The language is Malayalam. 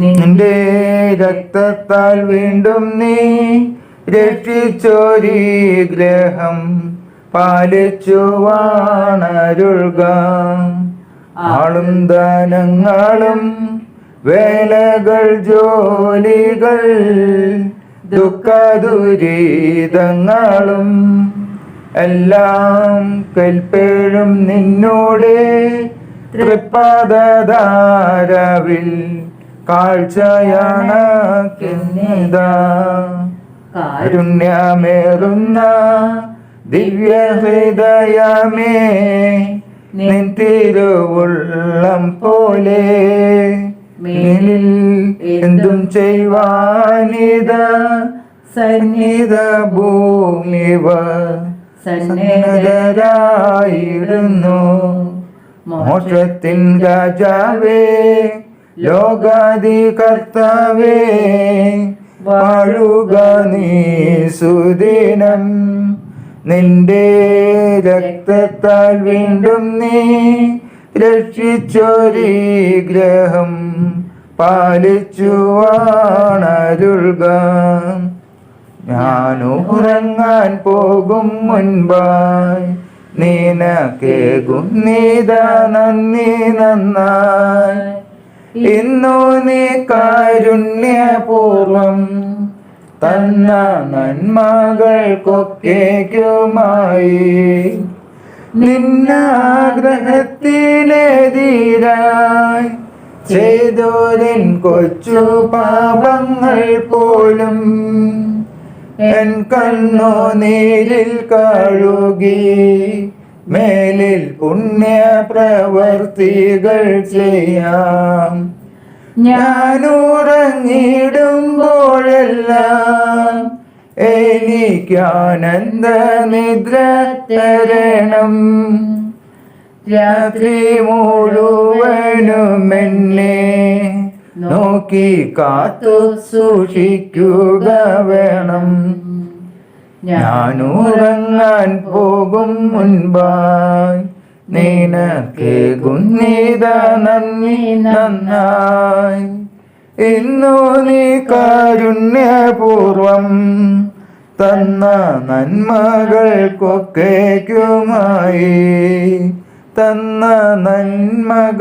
നിന്റെ രക്തത്താൽ വീണ്ടും നീ രക്ഷിച്ചോരീ ഗ്രഹം പാലിച്ചു വാണരുൾക ആളും ദാനങ്ങളും വേലകൾ ജോലികൾ ദുഃഖദുരിതങ്ങളും എല്ലാം കൽപ്പേഴും നിന്നോട് തൃപ്പദാരവിൽ കാഴ്ചയാണ് കിന്നിതാ കാരുണ്യമേറുന്ന ദിവ്യ ഹൃദയമേ നിന്തിരുവുള്ളം പോലെ മേലിൽ എന്തും ചെയ്യുവാനിത. സന്നിധ ഭൂമിവ സന്നദ്ധരായിരുന്നു. മോക്ഷത്തിൻ രാജാവേ ലോകാദി കർത്താവേ വാഴുക നീ സുദിനം. നിന്റെ രക്തത്താൽ വീണ്ടും നീ രക്ഷിച്ചൊരീ ഗ്രഹം പാലിച്ചു വാണരുൾക ഞാൻ ഉറങ്ങാൻ പോകും മുൻപായി. നിനക്കേകും നീത നന്ദി നന്നായി. ഇന്നു നീ കാരുണ്യപൂർവം തന്ന നന്മകൾക്കൊക്കേക്കുമായി. നിന്നാഗ്രഹത്തിനെതിരായി ചെയ്തോരിൻ കൊച്ചു പാപങ്ങൾ പോലും എൻ കണ്ണു നീരിൽ കഴുകി മേലിൽ പുണ്യ പ്രവർത്തികൾ ചെയ്യാം. ഞാൻ ഉറങ്ങിടുമ്പോഴെല്ലാം എനിക്കാനന്ദ നിദ്ര തരണം രാത്രി മുഴുവനും എന്നെ നോക്കി കാത്തു സൂക്ഷിക്കുക വേണം. ഞാൻ ഉറങ്ങാൻ പോകും മുൻപായി. നിനക്കേകുന്നീത നന്ദി നന്നായി. ഇന്നു നീ കാരുണ്യപൂർവം തന്ന നന്മകൾക്കൊക്കേക്കുമായി. തന്ന നന്മകൾക്കൊക്കേക്കുമായി